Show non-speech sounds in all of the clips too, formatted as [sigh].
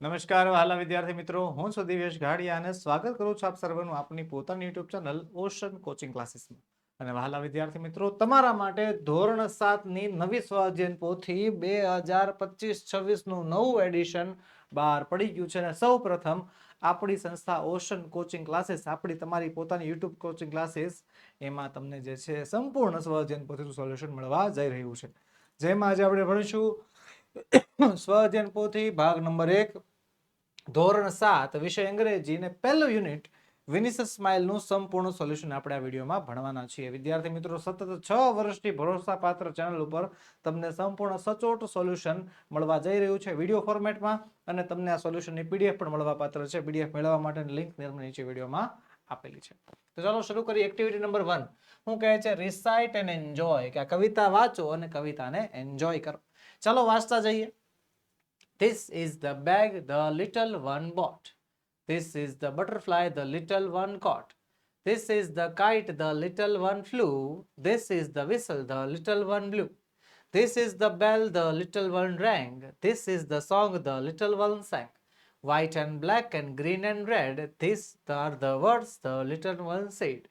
નમસ્કાર, વહાલા વિદ્યાર્થી મિત્રો. હું છું દિવ્યેશ ઘાડિયા અને સ્વાગત કરું છું આપ સર્વનું આપની પોતાની યુટ્યુબ ચેનલ ઓશન કોચિંગ ક્લાસીસમાં. અને વહાલા વિદ્યાર્થી મિત્રો, તમારા માટે ધોરણ સાતની નવી સ્વાધ્યાયન પોથી બે હજાર પચીસ છવ્વીસનું નવું એડિશન બહાર પડી ગયું છે. અને સૌ પ્રથમ આપણી સંસ્થા ઓશન કોચિંગ ક્લાસીસ, આપણી તમારી પોતાની યુટ્યુબ કોચિંગ ક્લાસીસ, એમાં તમને જે છે સંપૂર્ણ સ્વાધ્યાયન પોથીનું સોલ્યુશન મળવા જઈ રહ્યું છે. જેમાં આજે આપણે ભણીશું [coughs] સ્વાધ્યાયન પોથી ભાગ નંબર એક, ધોરણ સાત, વિષય અંગ્રેજી ને પહેલું યુનિટ વિનિસસ સ્માઇલનું સંપૂર્ણ સોલ્યુશન આપણે આ વિડીયોમાં ભણવાના છીએ. વિદ્યાર્થી મિત્રો, સતત છ વર્ષથી ભરોસાપાત્ર ચેનલ ઉપર તમને સંપૂર્ણ સચોટ સોલ્યુશન મળવા જઈ રહ્યું છે વીડિયો ફોર્મેટમાં અને તમને આ સોલ્યુશનની પીડીએફ પણ મળવા પાત્ર છે. પીડીએફ મેળવવા માટેની લિંક નીચે વિડીયોમાં આપેલી છે. તો ચાલો શરૂ કરીએ એક્ટિવિટી નંબર વન. હું કહે છે? Recite and enjoy. કે આ કવિતા વાંચો અને કવિતાને એન્જોય કરો. ચાલો વાંચતા જઈએ This is the bag the little one bought. This is the butterfly the little one caught. This is the kite the little one flew. This is the whistle the little one blew. This is the bell the little one rang. This is the song the little one sang. White and black and green and red, these are the words the little one said.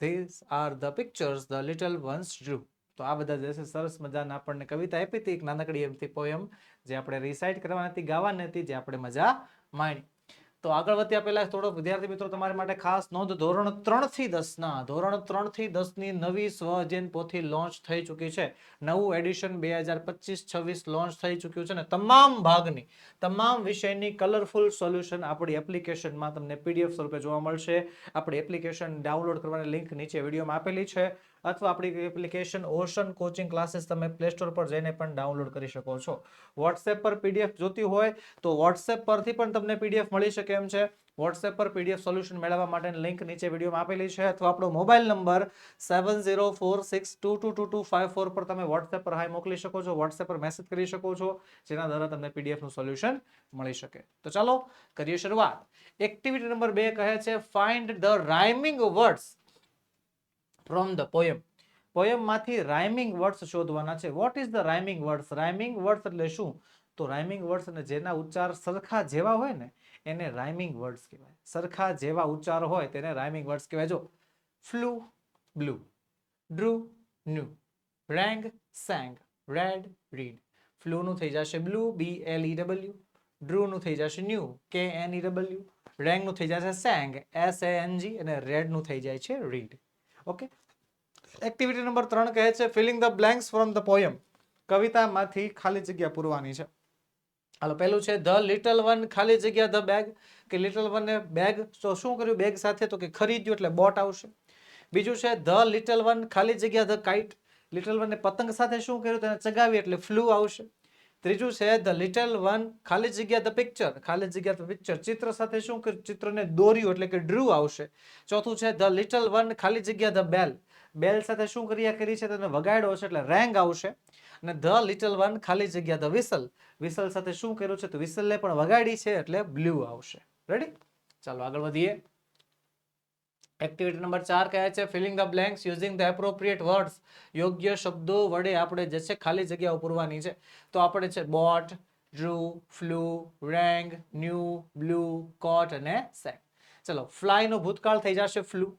These are the pictures the little ones drew. તો આ બધા જે છે સરસ મજાના આપણને કવિતા આપી હતી એક નાનકડી એમથી પોયમ, જે આપણે રિસાઇટ કરવાની હતી, ગાવાની હતી, જે આપણે મજા માણી. તો આગળ વધ્યા પહેલા થોડો વિદ્યાર્થી મિત્રો તમારી માટે ખાસ નોંધ, ધોરણ ત્રણથી દસ ના, ધોરણ ત્રણથી દસની નવી સ્વજૈન પોથી લોન્ચ થઈ ચૂકી છે. નવું એડિશન બે હજાર પચીસ છવ્વીસ લોન્ચ થઈ ચૂક્યું છે ને તમામ ભાગની, તમામ વિષયની કલરફુલ સોલ્યુશન આપણી એપ્લિકેશનમાં તમને પીડીએફ સ્વરૂપે જોવા મળશે. આપણી એપ્લિકેશન ડાઉનલોડ કરવાની લિંક નીચે વિડીયોમાં આપેલી છે. અથવા આપણી એપ્લિકેશન ઓશન કોચિંગ ક્લાસીસ તમે પ્લે સ્ટોર પર જઈને પણ ડાઉનલોડ કરી શકો છો. વોટ્સએપ પર પીડીએફ જોતી હોય તો વોટ્સએપ પરથી પણ તમને પીડીએફ મળી શકે એમ છે. વોટ્સએપ પર પીડીએફ સોલ્યુશન મેળવવા માટેની લિંક નીચે વિડીયોમાં આપેલી છે અથવા આપણો mobile number seven zero four six two two two two five four પર તમે વોટ્સએપ પર હાઈ મોકલી શકો છો વોટ્સએપ પર મેસેજ કરી શકો છો, જેના દ્વારા તમને પીડીએફનું સોલ્યુશન મળી શકે. તો ચાલો કરીએ શરૂઆત. એક્ટિવિટી નંબર બે કહે છે find the rhyming words from the poem પોયમમાંથી rhyming words શોધવાના છે. What is the rhyming words rhyming words એટલે શું? તો રાઇમિંગ વર્ડ્સ અને જેના ઉચ્ચાર સરખા જેવા હોય ને, એને રાઇમિંગ વર્ડ્સ કહેવાય. સરખા જેવા ઉચ્ચાર હોય તેને રાઇમિંગ વર્ડ્સ કહેવાય. જો flew blue drew new rang sang red read ફ્લૂનું થઈ જશે blue B L E W ડ્રુનું થઈ જશે ન્યુ કે એન ઈ ડબલ્યુ રેંગનું થઈ જશે sang S A N G અને રેડનું થઈ જાય છે રીડ ઓકે એક્ટિવિટી નંબર ત્રણ કહે છે filling the blanks from the poem કવિતામાંથી ખાલી જગ્યા પૂરવાની છે. હાલો, પહેલું છે ધ લિટલ વન ખાલી જગ્યા ધ બેગ કે લિટલ વનને બેગ તો શું કર્યું? બેગ સાથે તો કે ખરીદ્યું, એટલે બોટ આવશે. બીજું છે ધ લિટલ વન ખાલી જગ્યા ધ કાઇટ લિટલ વનને પતંગ સાથે શું કર્યું? તેને ચગાવી, એટલે ફ્લુ આવશે. ત્રીજું છે ધ લિટલ વન ખાલી જગ્યા ધ પિક્ચર ખાલી જગ્યા ધ પિક્ચર ચિત્ર સાથે શું ચિત્રને દોર્યું એટલે કે ડ્રુ આવશે. ચોથું છે ધ લિટલ વન ખાલી જગ્યા ધ બેલ બેલ સાથે શું ક્રિયા કરી છે? તેને વગાડ્યો છે એટલે રેંગ આવશે. અને ધ લિટલ વન ખાલી જગ્યા ધ વિસલ વિસલ સાથે શું કર્યું છે? તો વિસલને પણ વગાડી છે એટલે બ્લુ આવશે. રેડી ચાલો આગળ વધીએ. એક્ટિવિટી નંબર ચાર કહે છે filling the blanks using the appropriate words યોગ્ય શબ્દો વડે આપણે જે છે ખાલી જગ્યાઓ પૂરવાની છે. તો આપણે છે boat drew flew rang new blue coat અને સેંગ ચલો ફ્લાયનો ભૂતકાળ થઈ જશે ફ્લુ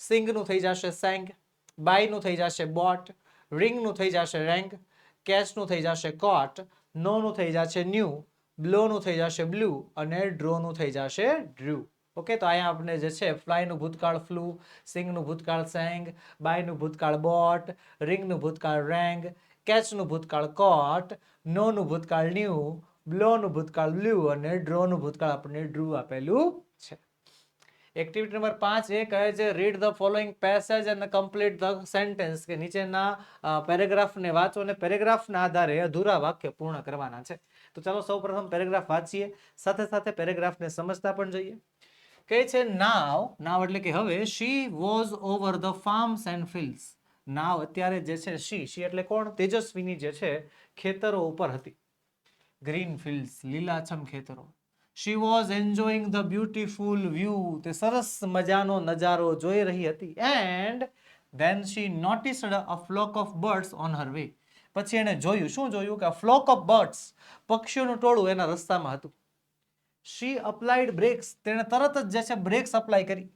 સિંગનું થઈ જશે સેંગ બાયનું થઈ જશે બોટ રિંગનું થઈ જશે રેંગ કેશનું થઈ જશે કોટ નોનું થઈ જશે ન્યુ બ્લોનું થઈ જશે બ્લુ અને ડ્રોનું થઈ જશે ડ્રુ ઓકે, તો અહીંયા આપણે જે છે, ફ્લાયનું ભૂતકાળ ફ્લુ, સિંગનું ભૂતકાળ સેંગ, બાયનું ભૂતકાળ બોટ, રિંગનું ભૂતકાળ રેંગ, કેચનું ભૂતકાળ કોટ, નોનું ભૂતકાળ ન્યુ, બ્લોનું ભૂતકાળ બ્લુ અને ડ્રોનું ભૂતકાળ આપણને ડ્રુ આપેલું છે. એક્ટિવિટી નંબર પાંચ એ કહે છે રીડ ધ ફોલોઈંગ પેસેજ અને કમ્પ્લીટ ધ સેન્ટેન્સ કે નીચેના પેરેગ્રાફને વાંચો અને પેરેગ્રાફના આધારે અધૂરા વાક્ય પૂર્ણ કરવાના છે. તો ચાલો સૌપ્રથમ પેરેગ્રાફ વાંચીએ. સાથે સાથે પેરેગ્રાફને સમજતા પણ જઈએ. કહે છે નાવ નાવ એટલે કે હવે she was over the farms and fields now અત્યારે જે છે શી શી એટલે કોણ? તેજસ્વીની જે છે, ખેતરો ઉપર હતી. ગ્રીન ફિલ્ડ્સ લીલાછમ ખેતરો. She was enjoying the beautiful view તે સરસ મજાનો નજારો જોઈ રહી હતી. And then she noticed a flock of birds on her way પછી એણે જોયું, શું જોયું? કે ફ્લોક ઓફ બર્ડ્સ પક્ષીઓનું ટોળું એના રસ્તામાં હતું. શી અપ્લાઈડ બ્રેક્સ તેણે તરત જ જે છે બ્રેક્સ અપ્લાય કરી.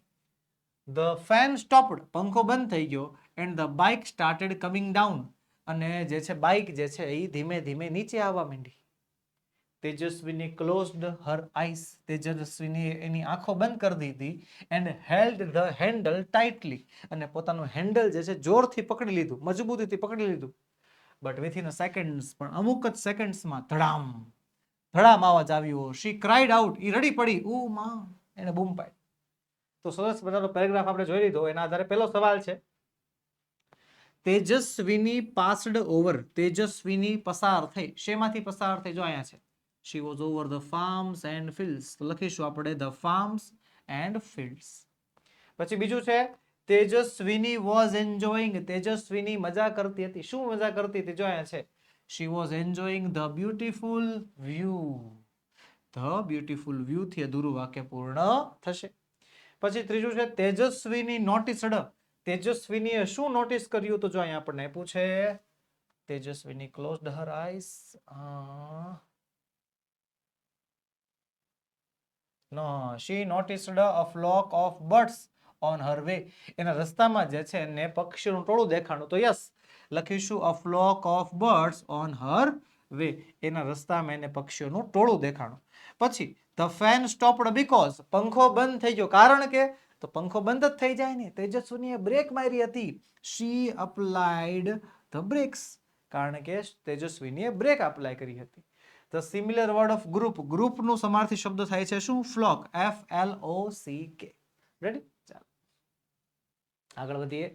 ધ ફેન સ્ટોપડ પંખો બંધ થઈ ગયો. And the bike started coming down અને જે છે બાઇક જે છે એ ધીમે ધીમે નીચે આવવા માંડી. તેજસ્વીની ક્લોઝડ હર આઈસ તેજસ્વીની એની આંખો બંધ કરી દીધી and held the handle tightly અને પોતાનું હેન્ડલ જે છે જોરથી પકડી લીધું. મજબૂતીથી પકડી લીધું. બટ વિથિન અ સેકન્ડ્સ પણ અમુક જ સેકન્ડ્સમાં ધડામ ધડામ અવાજ આવ્યો. શી ક્રાઇડ આઉટ ઈ રડી પડી. ઉ માં. એને બૂમ પાડી. તો સરસ મજાનો પેરેગ્રાફ આપણે જોઈ લીધો. એના આધારે પહેલો સવાલ છે. તેજસ્વીની પાસ્ડ ઓવર તેજસ્વીની પસાર થઈ. શેમાંથી પસાર થઈ? જો અહીંયા છે. She was over the farms and fields તો લખીશું આપણે ધ ફાર્મ્સ એન્ડ ફિલ્ડ્સ પછી બીજું છે. તેજસ્વીની વોઝ એન્જોયિંગ તેજસ્વીની મજા કરતી હતી. શું મજા કરતી હતી? જો અહીંયા છે. She was enjoying the beautiful view the beautiful view થી અધૂરું વાક્ય પૂર્ણ થશે. પછી ત્રીજું છે, તેજસ્વીની નોટિસડ તેજસ્વીનીએ શું નોટિસ કર્યું તો જો અહીંયા આપણને પૂછે Tejaswini close her eyes no she noticed a flock of birds on her way એના રસ્તામાં જે છે એને પક્ષીનું ટોળું દેખાણું તો યસ લખીશું a flock of birds on her way એના રસ્તામાં એને પક્ષીઓનું ટોળું દેખાણું. પછી ધ ફેન સ્ટોપડ બીકોઝ પંખો બંધ થઈ ગયો. કારણ કે? તો પંખો બંધ જ થઈ જાય ને. તેજસ્વીનીએ બ્રેક મારી હતી. શી અપ્લાઇડ ધ બ્રેક્સ કારણ કે તેજસ્વીનીએ બ્રેક અપ્લાય કરી હતી. The similar word of group ગ્રુપનું સમાર્થી શબ્દ થાય છે શું? Flock F L O C K ready ચાલો. આગળ વધીએ.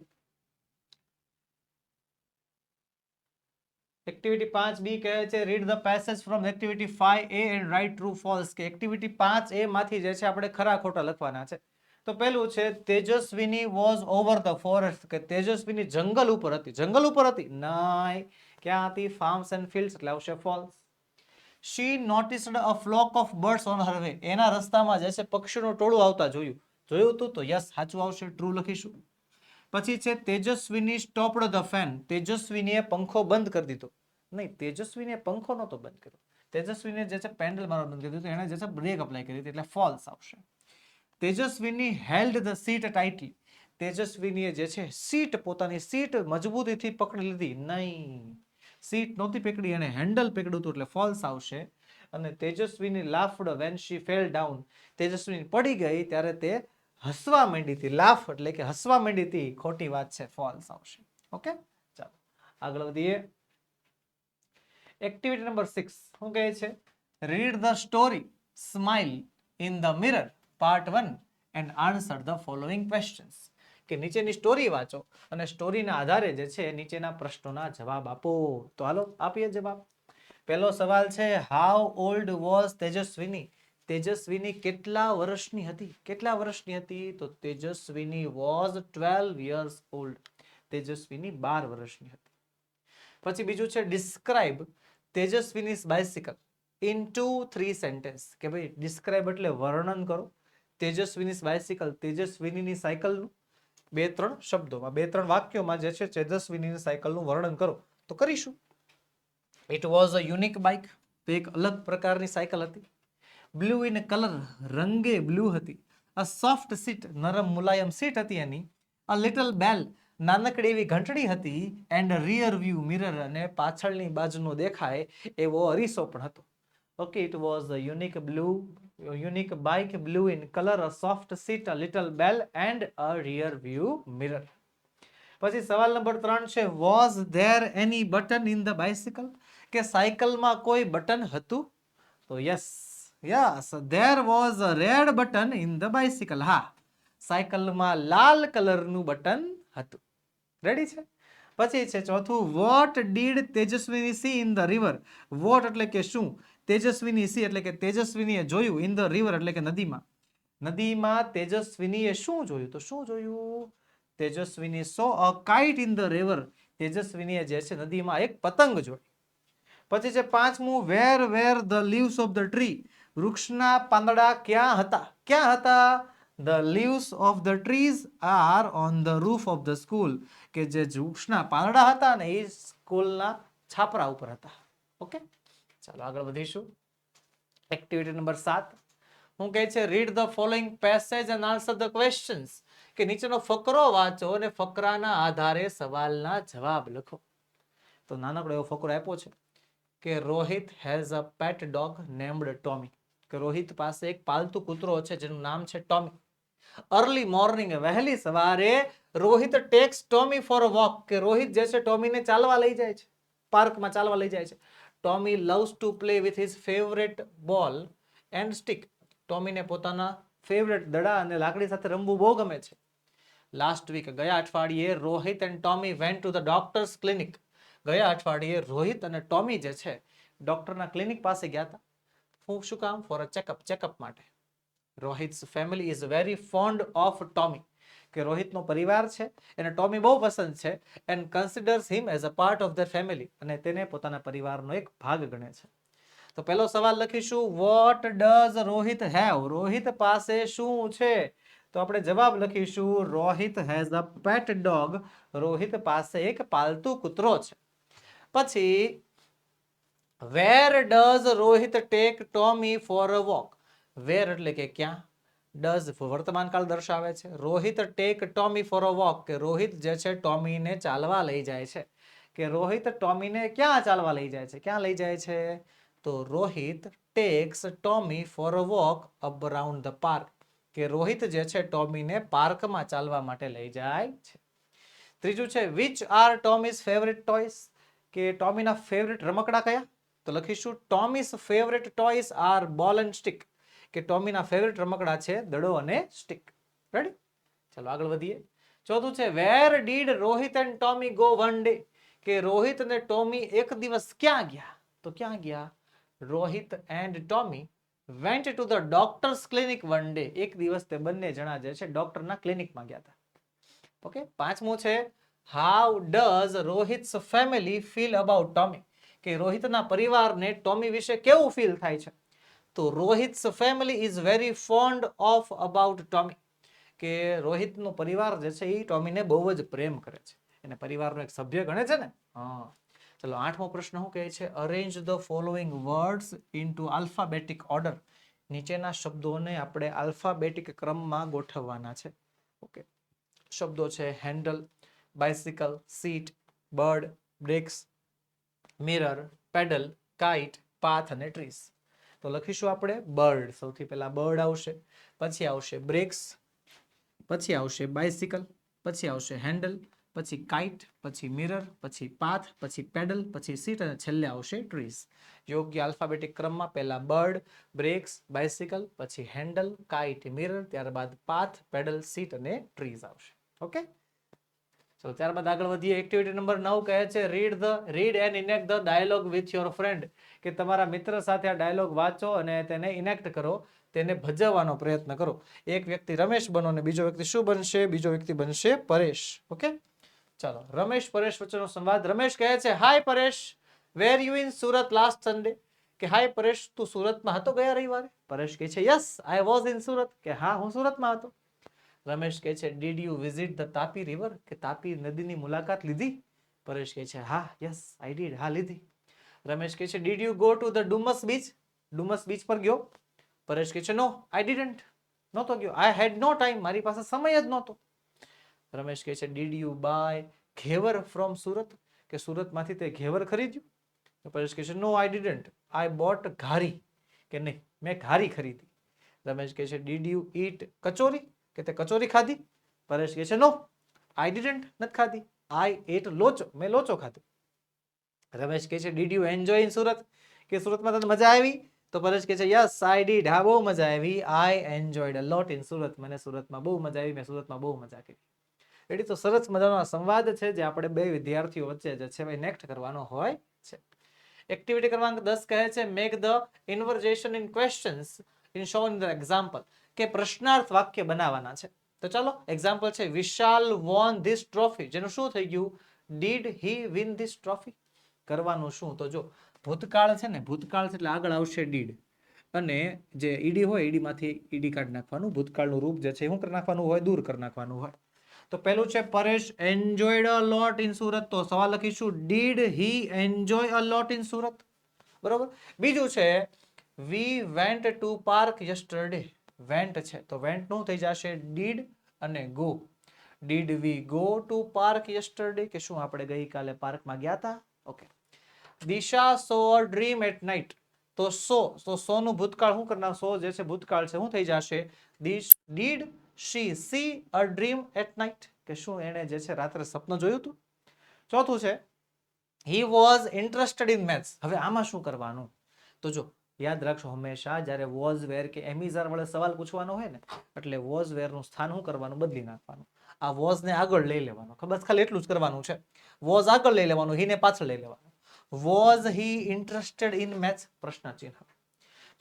એક્ટિવિટી પાંચ બી કહે છે read the passage from activity five A and write true false કે એક્ટિવિટી પાંચ એ માંથી જે છે આપણે ખરા ખોટા લખવાના છે. તો પહેલું છે, Tejaswini was over the forest કે તેજસ્વીની જંગલ ઉપર હતી. જંગલ ઉપર હતી? નાય. ક્યાં હતી? ફાર્મ્સ એન્ડ ફિલ્ડ્સ એટલે આવશે false she noticed a flock of birds on her way એના રસ્તામાં જે છે પક્ષીનું ટોળું આવતા જોયું. જોયું હતું તો યસ સાચું આવશે ટ્રુ લખીશું. પછી છે તેજસ્વીની સ્ટોપડ ધ ફેન. તેજસ્વીનીએ પંખો બંધ કરી દીધો. નહીં તેજસ્વીને પંખો નહોતો બંધ કર્યો. તેજસ્વીને જે છે પેન્ડલ મારો બંધ કરી દીધું. એણે જે છે બ્રેક અપ્લાય કરી એટલે ફોલ્સ આવશે. Tejaswini held the seat tightly. તેજસ્વીનીએ જે છે સીટ, પોતાની સીટ મજબૂતીથી પકડી લીધી. નહીં. સીટ નહોતી પકડી અને હેન્ડલ પકડ્યું હતું, એટલે ફોલ્સ આવશે. અને Tejaswini laughed when she fell down. Tejaswini પડી ગઈ, ત્યારે તે હસવા માંડી હતી લાફ એટલે કે હસવા માંડી હતી ખોટી વાત છે ફોલ્સ આવશે. ઓકે ચાલો, આગળ વધીએ. એક્ટિવિટી નંબર સિક્સ શું કહે છે? Read the story smile in the mirror part one and answer the following questions કે નીચેની સ્ટોરી વાંચો અને સ્ટોરીના આધારે જે છે, નીચેના પ્રશ્નોના જવાબ આપો. તો હાલો, આપીએ જવાબ. પહેલો સવાલ છે how old was Tejaswini? Tejaswini કેટલા વર્ષની હતી? કેટલા વર્ષની હતી? તો Tejaswini was twelve years old Tejaswini બાર વર્ષની હતી. પછી બીજું છે describe Tejaswini bicycle in two three sentences કે ભાઈ ડિસ્ક્રાઇબ એટલે વર્ણન કરો. તેજસ્વીની બાઇસિકલ તેજસ્વીની સાયકલનું બે, ત્રણ શબ્દોમાં, બે, ત્રણ વાક્યોમાં જે છે તેજસ્વીની સાયકલનું વર્ણન કરો. તો કરીશું. It was a unique bike તો એક અલગ પ્રકારની સાયકલ હતી. બ્લુ ઇન કલર રંગે બ્લુ હતી. અ સોફ્ટ સીટ નરમ મુલાયમ સીટ હતી એની. અ લિટલ બેલ નાનકડી એવી ઘંટડી હતી એન્ડ રિયર વ્યૂ મિરર અને પાછળની બાજુનો દેખાય એવો અરીસો પણ હતો. Okay it was a unique blue unique bike blue in colour a soft seat a little bell and a rear view mirror પછી સવાલ નંબર ત્રણ છે was there any button in the bicycle કે સાયકલમાં કોઈ બટન હતું? તો yes yes there was a red button in the bicycle હા સાયકલમાં લાલ કલરનું બટન હતું રેડી છે? પછી છે, ચોથું what did Tejaswini see in the river what એટલે કે શું? તેજસ્વીની સી એટલે કે તેજસ્વીનીએ જોયું ઇન ધ રિવર એટલે કે નદીમાં. નદીમાં તેજસ્વીનીએ શું જોયું? તો શું જોયું? Tejaswini saw a kite in the river તેજસ્વીનીએ જે છે, નદીમાં એક પતંગ જોઈ. પછી છે, પાંચમું where where the leaves of the tree વૃક્ષના પાંદડા ક્યાં હતા? ક્યાં હતા? The leaves of the trees are on the roof of the school કે જે વૃક્ષના પાંદડા હતા ને એ સ્કૂલના છાપરા ઉપર હતા. ઓકે ચાલો આગળ વધીશું. એક્ટિવિટી નંબર સાત. હું કહે છે read the following passage and answer the questions કે નીચેનો ફકરો વાંચો અને ફકરાના આધારે સવાલના જવાબ લખો. તો નાનકડો એવો ફકરો આપ્યો છે કે Rohit has a pet dog named Tommy કે રોહિત પાસે એક પાલતુ કૂતરો છે, જેનું નામ છે ટોમી. અર્લી મોર્નિંગ વહેલી સવારે Rohit takes Tommy for walk કે રોહિત જે છે ટોમીને ચાલવા લઈ જાય છે, પાર્કમાં ચાલવા લઈ જાય છે. Tommy loves to play with his favourite ball and stick ટોમીને પોતાના ફેવરેટ દડા અને લાકડી સાથે રમવું બહુ ગમે છે. લાસ્ટ વીક ગયા અઠવાડિયે Rohit and Tommy went to the doctor's clinic ગયા અઠવાડિયે રોહિત અને ટોમી જે છે ડોક્ટરના ક્લિનિક પાસે ગયા હતા. શું કામ? ફોર અ ચેકઅપ ચેકઅપ માટે. Rohit's family is very fond of Tommy કે રોહિતનો પરિવાર છે, એને ટોમી બહુ પસંદ છે and considers him as a part of the family અને તેને પોતાના પરિવારનો એક ભાગ ગણે છે. તો પહેલો સવાલ લખીશું what does Rohit have Rohit પાસે શું છે? તો આપણે જવાબ લખીશું Rohit has a pet dog Rohit પાસે એક પાલતુ કૂતરો છે. પછી where does Rohit take Tommy for a walk where એટલે કે ક્યાં? ડઝ વર્તમાનકાળ દર્શાવે છે. Rohit take Tommy for a walk કે રોહિત જે છે ટોમીને ચાલવા લઈ જાય છે. કે રોહિત ટોમીને ક્યાં ચાલવા લઈ જાય છે? ક્યાં લઈ જાય છે? તો Rohit takes Tommy for a walk around the park કે રોહિત જે છે ટોમીને પાર્કમાં ચાલવા માટે લઈ જાય છે. ત્રીજું છે which are Tommy's favourite toys કે ટોમીના ફેવરેટ રમકડા કયા? તો લખીશું Tommy's favourite toys are ball and stick કે ટોમીના ફેવરેટ રમકડા છે દડો અને સ્ટિક રેડી ચાલો આગળ વધીએ. ચોથું છે where did Rohit and Tommy go one day કે રોહિત અને ટોમી એક દિવસ ક્યાં ગયા? તો ક્યાં ગયા? Rohit and Tommy went to the doctor's clinic one day એક દિવસ તે બંને જણા જે છે ડોક્ટરના ક્લિનિકમાં ગયા હતા. ઓકે પાંચમું છે how does Rohit's family feel about Tommy કે રોહિતના પરિવારને ટોમી વિશે કેવું ફીલ થાય છે? તો Rohit's family is very fond of about Tommy. કે રોહિતનો પરિવાર જે છે એ ટોમીને બહુ જ પ્રેમ કરે છે. એને પરિવારનો એક સભ્ય ગણે છે ને? હા. ચલો, આઠમો પ્રશ્ન શું કહે છે? Arrange the following words into alphabetic order નીચેના શબ્દોને આપણે આલ્ફાબેટિક ક્રમમાં ગોઠવવાના છે. ઓકે. શબ્દો છે handle bicycle seat bird brakes mirror pedal kite path અને ટ્રીસ તો લખીશું આપણે બર્ડ સૌથી પહેલા બર્ડ આવશે, પછી આવશે બ્રેક્સ પછી આવશે બાઇસિકલ પછી આવશે હેન્ડલ પછી કાઇટ પછી મિરર પછી પાથ પછી પેડલ પછી સીટ અને છેલ્લે આવશે ટ્રીસ યોગ્ય આલ્ફાબેટિક ક્રમમાં પહેલા બર્ડ બ્રેક્સ બાઇસિકલ પછી હેન્ડલ કાઇટ મિરર ત્યારબાદ પાથ પેડલ સીટ અને ટ્રીઝ આવશે. ઓકે ચલો ત્યારબાદ આગળ વધીએ. એક્ટિવિટી નંબર નવ કહે છે read the read and enact the dialogue with your friend કે તમારા મિત્ર સાથે આ ડાયલોગ વાંચો અને તેને ઇનેક્ટ કરો, તેને ભજવવાનો પ્રયત્ન કરો. એક વ્યક્તિ રમેશ બનો અને બીજો વ્યક્તિ શું બનશે? બીજો વ્યક્તિ બનશે પરેશ. ઓકે ચાલો, રમેશ પરેશ વચ્ચેનો સંવાદ. રમેશ કહે છે hi Paresh were you in Surat last Sunday કે હાય પરેશ, તું સુરતમાં હતો ગયા રવિવારે? પરેશ કહે છે yes I was in Surat. કે, હા, હું સુરતમાં હતો. રમેશ કહે છે did you visit the Tapi river કે તાપી નદીની મુલાકાત લીધી? પરેશ કહે છે, હા યસ આઈ ડીડ હા, લીધી. રમેશ કહે છે did you go to the Dumas beach Dumas beach પર ગયો. પરેશ કહે છે નો આઈ ડીડન્ટ નહોતો ગયો. આઈ હેડ નો ટાઈમ મારી પાસે સમય જ નહોતો. રમેશ કહે છે did you buy ghevar from Surat? કે સુરતમાંથી તે ઘેવર ખરીદ્યું? તો પરેશ કહે છે નો આઈ ડીડન્ટ આઈ બોટ ઘારી. કે નહીં, મેં ઘારી ખરીદી. રમેશ કહે છે ડીડ યુ ઈટ કચોરી? કે તે કચોરી ખાધી? પરેશ કહે છે, નો આઈ ડિડન્ટ નથી ખાધી. આઈ એટ લોચો, મેં લોચો ખાધો. રમેશ કહે છે did you enjoy in Surat? કે સુરતમાં તને મજા આવી? તો પરેશ કહે છે યસ આઈ ડીડ હા, બહુ મજા આવી. I enjoyed a lot in Surat. મને સુરતમાં બહુ મજા આવી, મેં સુરતમાં બહુ મજા કરી. એટલે તો સરસ મજાનો આ સંવાદ છે, જે આપણે બે વિદ્યાર્થીઓ વચ્ચે જે છે નેક્ટ કરવાનો હોય છે. એક્ટિવિટી ક્રમાંક દસ કહે છે make the inversion in questions in show in the example કે પ્રશ્નાર્થ વાક્ય બનાવવાના છે. તો ચાલો એક્ઝામ્પલ છે, વિશાલ વોન ધીસ ટ્રોફી. જેનું શું થઈ ગયું? Did he win this trophy કરવાનું શું? તો જો, ભૂતકાળ છે ને, ભૂતકાળ છે એટલે આગળ આવશે ડીડ અને જે ઈડી હોય, ઈડીમાંથી ઈડી કાઢી નાખવાનું, ભૂતકાળનું રૂપ જે છે શું કરી નાખવાનું હોય? દૂર કરી નાખવાનું હોય. તો પેલું છે, Paresh enjoyed a lot in Surat. તો સવાલ લખીશું did he enjoy a lot in Surat? બરોબર? બીજું છે we went to park yesterday went છે. તો વેન્ટનું થઈ જશે ડીડ અને go. Did we go to park yesterday કે શું આપણે ગઈકાલે પાર્કમાં ગયા હતા okay Disha saw a dream at night. તો સો તો સો નું ભૂતકાળ શું કરનાર? સો જે છે ભૂતકાળ છે, શું થઈ જશે? Disha, did, she, see, a dream at night. કે શું એણે જે છે રાત્રે સપનું જોયું હતું ચોથું છે, he was interested in maths. હવે આમાં શું કરવાનું? તો જો યાદ રાખશો હંમેશા, જ્યારે વોઝ વેર કે એમિઝાર વડે સવાલ પૂછવાનો હોય ને, એટલે વોઝ વેરનું સ્થાન શું કરવાનું? બદલી નાખવાનું. આ વોઝને આગળ લઈ લેવાનો. ખબર? ખાલી એટલું જ કરવાનું છે. વોઝ આગળ લઈ લેવાનું હીને પાછળ લઈ લેવાનું. Was he interested in maths પ્રશ્ન ચિહ્ન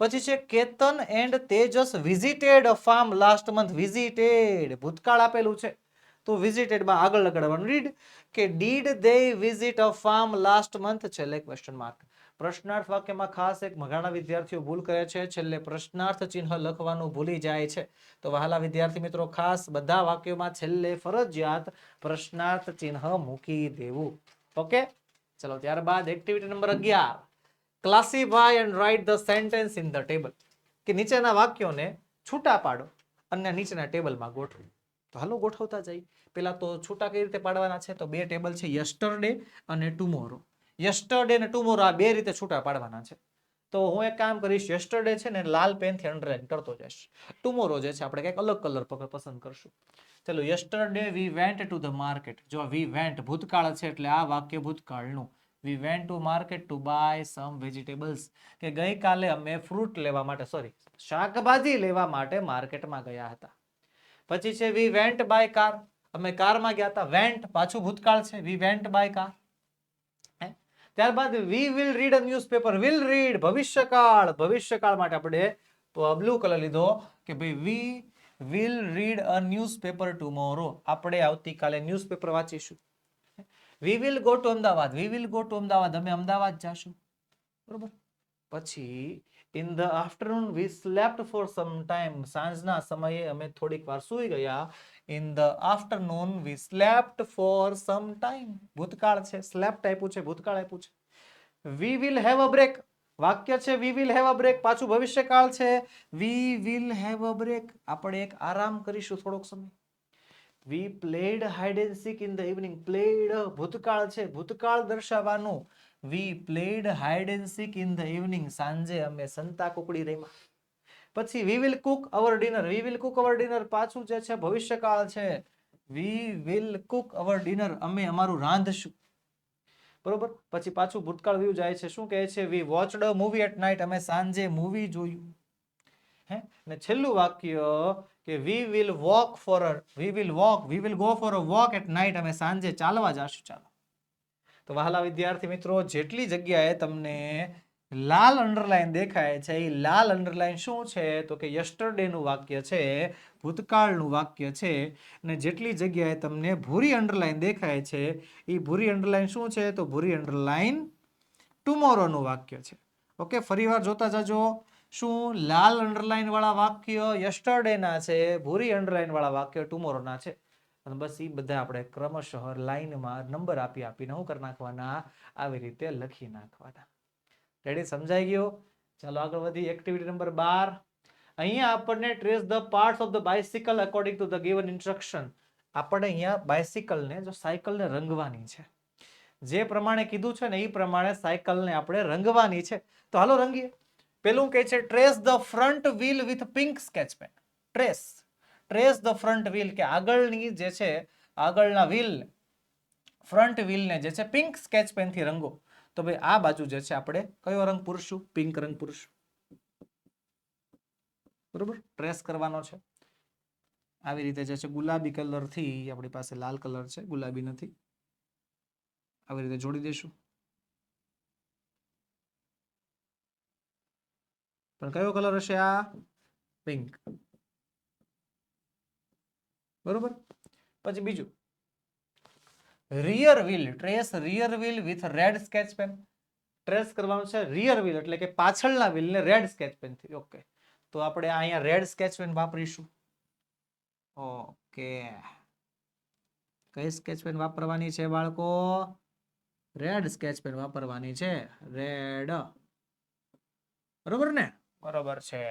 પછી છે, Ketan and Tejas visited a farm last month visited ભૂતકાળ આપેલું છે. તો વિઝિટેડમાં આગળ લગાડવાનું. રીડ કે did they visit a farm last month છેલ્લે ક્વેશ્ચન માર્ક પ્રશ્નાર્થ વાક્યમાં ખાસ એક મઘાણા વિદ્યાર્થીઓ ભૂલ કરે છે. છેલ્લે પ્રશ્નાર્થ ચિહ્ન લખવાનું ભૂલી જાય છે. તો વહાલા વિદ્યાર્થી મિત્રો, ખાસ બધા વાક્યોમાં છેલ્લે ફરજિયાત પ્રશ્નાર્થ ચિહ્ન મૂકી દેવું. ઓકે? ચલો, ત્યારબાદ એક્ટિવિટી નંબર અગિયાર. Classify and write the sentence in the table કે નીચેના વાક્યોને છૂટા પાડો અને નીચેના ટેબલમાં ગોઠવો. તો હાલો ગોઠવતા જાય પેલા તો છૂટા કઈ રીતે પાડવાના છે? તો બે ટેબલ છે યસ્ટરડે અને ટુમોરો યસ્ટરડે ને ટુમોરો આ બે રીતે છૂટા પાડવાના છે. તો હું એક કામ કરીશ યસ્ટરડે છે ને લાલ પેનથી અંડરલાઈન કરતો જઈશ. ટુમોરો જે છે, આપણે કંઈક અલગ કલર પસંદ કરશું. ચલો yesterday we went to the market જો વી વેન્ટ ભૂતકાળ છે એટલે આ વાક્ય ભૂતકાળનું. We went to market to buy some vegetables કે ગઈકાલે અમે ફ્રૂટ લેવા માટે સોરી શાકભાજી લેવા માટે માર્કેટમાં ગયા હતા. પછી છે વી વેન્ટ બાય કાર અમે કારમાં ગયા હતા. વેન્ટ પાછું ભૂતકાળ છે. વી વેન્ટ બાય કાર ત્યારબાદ we will read a newspaper will read ભવિષ્યકાળ. ભવિષ્યકાળ માટે આપણે બ્લુ કલર લીધો કે ભાઈ we will read a newspaper tomorrow આપણે આવતીકાલે newspaper વાંચીશું. We will go to Ahmedabad. We will go to Ahmedabad. અમે અમદાવાદ જાશું. બરોબર? પછી in the afternoon we slept for some time સાંજના સમયે અમે થોડીક વાર સૂઈ ગયા. In the afternoon we slept for some time ભૂતકાળ છે. સ્લેપ્ટ આપ્યું છે. ભૂતકાળ આપ્યું છે. We will have a break વાક્ય છે we will have a break પાછું ભવિષ્યકાળ છે. We will have a break આપણે એક આરામ કરીશું થોડોક સમય. We played hide and seek in the evening played ભૂતકાળ છે. ભૂતકાળ દર્શાવવાનું. We played hide and seek in the evening સાંજે અમે સંતા કુકડી રમ્યા. પછી we will cook our dinner we will cook our dinner પાછું જે છે ભવિષ્યકાળ છે. We will cook our dinner અમે અમારું રાંધશું. બરોબર? પછી પાછું ભૂતકાળ વ્યૂ જાય છે. શું કહે છે? We watched movie at night અમે સાંજે મૂવી જોયું. હે? ને છેલ્લું વાક્ય કે we will walk for we will walk we will go for a walk at night અમે સાંજે ચાલવા જશું, ચાલો. તો વહાલા વિદ્યાર્થી મિત્રો, જેટલી જગ્યાએ તમને લાલ અંડરલાઈન દેખાય છે એ લાલ અંડરલાઈન શું છે? તો કે યસ્ટરડેનું વાક્ય છે, ભૂતકાળનું વાક્ય છે, અને જેટલી જગ્યાએ તમને ભૂરી અંડરલાઈન દેખાય છે એ ભૂરી અંડરલાઈન શું છે? તો ભૂરી અંડરલાઈન ટુમોરોનું વાક્ય છે. ઓકે, ફરીવાર જોતા જજો. શું લાલ અંડરલાઈન વાળા વાક્ય યસ્ટરડેના છે, ભૂરી અંડરલાઈન વાળા વાક્ય ટુમોરોના છે? અને બસ એ બધા આપણે ક્રમશઃ લાઈનમાં નંબર આપી આપીને શું કરી નાખવાના? આવી રીતે લખી નાખવાના. રેડી સમજાઈ ગયો? ચાલો આગળ વધી. એક્ટિવિટી નંબર બાર. અહીંયા આપણને trace the parts of the bicycle according to the given instruction આપણે અહીંયા બાઇસિકલને જો સાયકલને રંગવાની છે. જે પ્રમાણે કીધું છે ને એ પ્રમાણે સાયકલને આપણે રંગવાની છે. તો હાલો રંગીએ. પેલું કહે છે trace the front wheel with pink sketch pen trace trace the front wheel કે આગળની જે છે, આગળના વ્હીલ ફ્રન્ટ વ્હીલને જે છે પિંક સ્કેચ પેનથી રંગો. તો ભાઈ આ બાજુ જે છે આપણે કયો રંગ પૂરશું? પિંક રંગ પૂરશું. બરોબર? ટ્રેસ કરવાનો છે. આવી રીતે જે છે, ગુલાબી કલરથી આપણી પાસે લાલ કલર છે, ગુલાબી નથી. આવી રીતે જોડી દઈશું. પણ કયો કલર હશે આ? પિંક બરોબર? પછી બીજું. Rear wheel trace rear wheel with red sketch pen trace કરવાનું છે રિયર વ્હીલ એટલે કે પાછળના વ્હીલને રેડ સ્કેચ પેનથી. ઓકે તો આપણે અહીંયા રેડ સ્કેચ પેન વાપરીશું. ઓકે કઈ સ્કેચ પેન વાપરવાની છે બાળકો? રેડ સ્કેચ પેન વાપરવાની છે. રેડ બરોબર ને? બરોબર છે.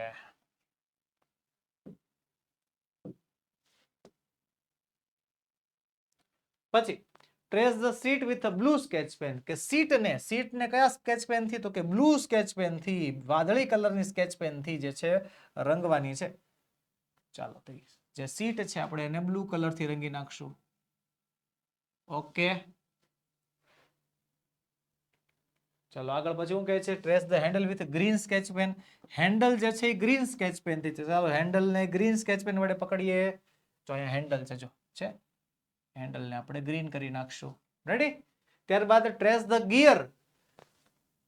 પછી trace the seat with a blue sketch pen કે સીટ ને સીટ કયા સ્કેચ પેનથી તો કે બ્લુ સ્કેચ પેનથી વાદળી કલરની સ્કેચ પેનથી જે છે, રંગવાની છે. ચાલો તો જે સીટ છે, આપણે એને બ્લુ કલરથી રંગી નાખશું. ઓકે ચાલો આગળ પછી શું કહે છે? Trace the handle with green sketch pen handle જે છે એ ગ્રીન સ્કેચ પેનથી છે. ચાલો હેન્ડલ ને ગ્રીન સ્કેચ પેન વડે પકડીએ. તો અહીંયા હેન્ડલ છે જો, છે? હેન્ડલ ને આપણે ગ્રીન કરી નાખશું. રેડી ત્યારબાદ trace the gear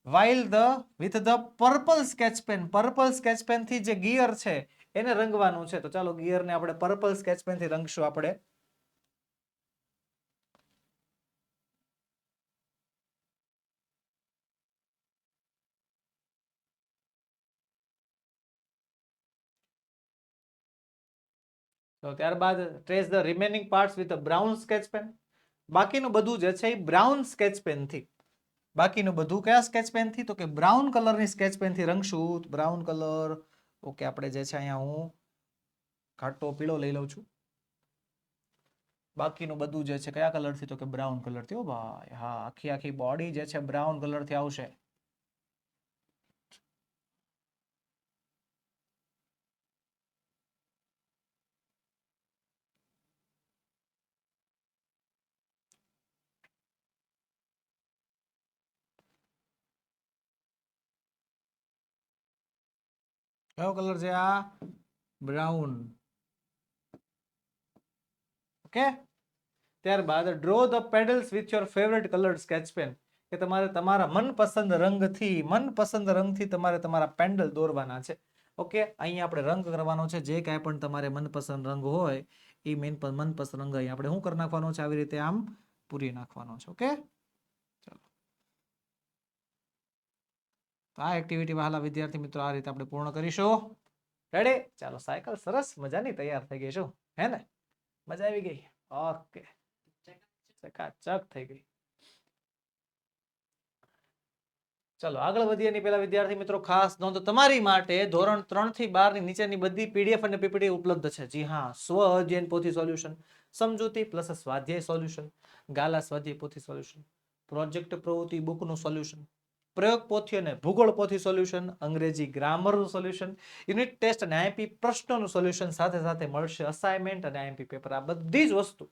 while the with the purple sketch pen purple sketch પેનથી જે ગિયર છે, એને રંગવાનું છે. તો ચાલો ગિયર ને આપણે પર્પલ સ્કેચ પેનથી રંગશું આપણે. તો ત્યારબાદ trace the remaining parts with brown sketch pen બાકીનું બધું જે છે એ બ્રાઉન સ્કેચ પેનથી બાકીનું બધું કયા સ્કેચ પેનથી તો કે બ્રાઉન કલરની સ્કેચ પેનથી રંગશું. બ્રાઉન કલર ઓકે, આપણે જે છે અહીંયા હું ઘાટો પીળો લઈ લઉં છું. બાકીનું બધું જે છે કયા કલરથી તો કે બ્રાઉન કલરથી ઓ ભાઈ, હા, આખી આખી બોડી જે છે બ્રાઉન કલરથી આવશે. કયો કલર છે આ? બ્રાઉન. ઓકે? ત્યારબાદ draw the pedals with your favourite colour sketch pen. કે તમારે તમારા મનપસંદ રંગથી મનપસંદ રંગથી તમારે તમારા પેન્ડલ દોરવાના છે. ઓકે? અહીંયા આપણે રંગ કરવાનો છે. જે કાંઈ પણ તમારે મનપસંદ રંગ હોય એ મેન મનપસંદ રંગ અહીં આપણે શું કરી નાખવાનો છે? આવી રીતે આમ પૂરી નાખવાનો છે. ઓકે ચાલો તો આ એક્ટિવિટી વહાલા વિદ્યાર્થી મિત્રો આ રીતે આપણે પૂર્ણ કરીશું. રેડી ચાલો, સાયકલ સરસ મજાની તૈયાર થઈ ગઈ છું, હે. ને? મજા આવી ગઈ? ઓકે. ચકાચક થઈ ગઈ. ચલો, આગળ વધીએ એની પહેલા વિદ્યાર્થી મિત્રો, ખાસ નોંધ તમારી માટે ધોરણ ત્રણથી બારની નીચેની બધી પીડીએફ અને પીપીડી ઉપલબ્ધ છે. જી હા, સ્વ અધ્યયન પોથી સોલ્યુશન સમજૂતી પ્લસ સ્વાધ્યાય સોલ્યુશન ગાલા સ્વાધ્યાય પોથી સોલ્યુશન પ્રોજેક્ટ પ્રવૃત્તિ બુકનું સોલ્યુશન પ્રયોગ પોથી અને ભૂગોળ પોથી સોલ્યુશન અંગ્રેજી ગ્રામરનું સોલ્યુશન યુનિટ ટેસ્ટ અને આઈપી પ્રશ્નોનું સોલ્યુશન સાથે સાથે મળશે અસાઇનમેન્ટ અને આઈએમપી પેપર આ બધી જ વસ્તુ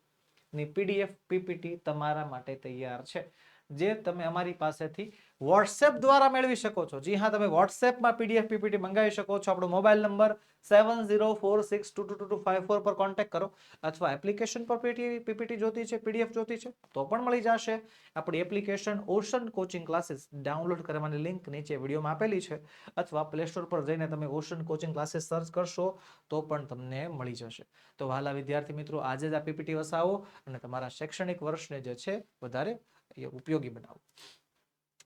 ની પીડીએફ પીપીટી તમારા માટે તૈયાર છે. જે તમે અમારી પાસેથી વોટ્સએપ દ્વારા મેળવી શકો છો. જી હા, તમે વોટ્સએપમાં પીડીએફ પીપીટી મંગાવી શકો છો. આપણો mobile number seven zero four six two two two two five four પર કોન્ટેક્ટ કરો. અથવા એપ્લિકેશન પર પીટી પીપીટી જોતી છે પીડીએફ જોતી છે, તો પણ મળી જશે. આપણી application Ocean coaching classes download કરવાની લિંક નીચે વિડીયોમાં આપેલી છે. અથવા પ્લે સ્ટોર પર જઈને તમે ઓશન કોચિંગ ક્લાસીસ સર્ચ કરશો, તો પણ તમને મળી જશે. તો વહાલા વિદ્યાર્થી મિત્રો, આજે જ આ પીપીટી વસાવો અને તમારા શૈક્ષણિક વર્ષને જે છે, વધારે ઉપયોગી બનાવો.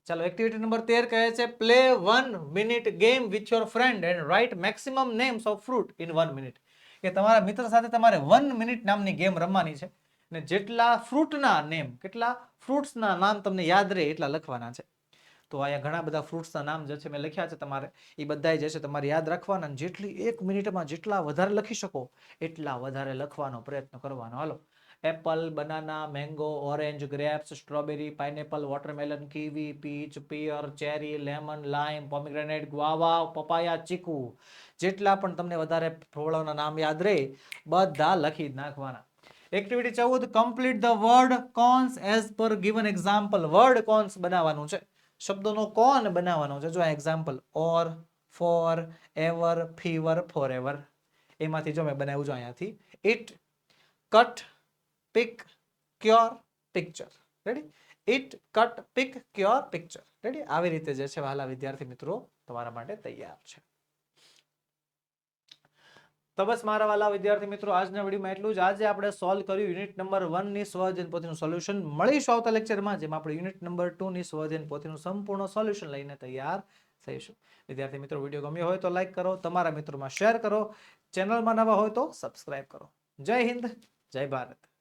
ચાલો એક્ટિવિટી નંબર તેર કહે છે play one minute game with your friend and write maximum names of fruit in one minute કે તમારા મિત્ર સાથે તમારે વન મિનિટ નામની ગેમ રમવાની છે અને જેટલા ફ્રૂટના નેમ કેટલા ફ્રૂટ્સના નામ તમને યાદ રહે એટલા લખવાના છે. તો અહીંયા ઘણા બધા ફ્રૂટ્સના નામ જે છે મેં લખ્યા છે તમારે, એ બધાય જે છે તમારે યાદ રાખવાના જેટલી એક મિનિટમાં જેટલા વધારે લખી શકો, એટલા વધારે લખવાનો પ્રયત્ન કરવાનો. Hello apple, banana, mango, orange, grapes, strawberry, pineapple, watermelon, kiwi, peach, pear, cherry, lemon, lime, pomegranate guava papaya, chikoo જેટલા પણ તમને વધારે ફળોના નામ યાદ રહે બધા લખી નાખવાના. એક્ટિવિટી ચૌદ complete the word cones as per given example word cones બનાવવાનું છે. શબ્દોનો કોન બનાવવાનો છે. જો આ example or for ever fever for ever એમાંથી જો મેં બનાવ્યું છે અહીંયાથી it cut pick cure picture ready it cut pick cure picture ready આવી રીતે જે છે વહાલા વિદ્યાર્થી મિત્રો, તમારા માટે તૈયાર છે. તો બસ મારા વાલા વિદ્યાર્થી મિત્રો, આજના વિડીયોમાં એટલું જ. આજે આપણે સોલ્વ કર્યું યુનિટ નંબર વનની સ્વઅધ્યયન પોથીનું સોલ્યુશન મળીશું આવતા લેક્ચરમાં જેમાં આપણે યુનિટ નંબર ટુ ની સ્વઅધ્યયન પોથીનું સંપૂર્ણ સોલ્યુશન લઈને તૈયાર થઈશું. વિદ્યાર્થી મિત્રો, વીડિયો ગમ્યો હોય તો લાઈક કરો, તમારા મિત્રોમાં શેર કરો. ચેનલમાં નવા હોય તો સબસ્ક્રાઇબ કરો. જય હિન્દ, જય ભારત.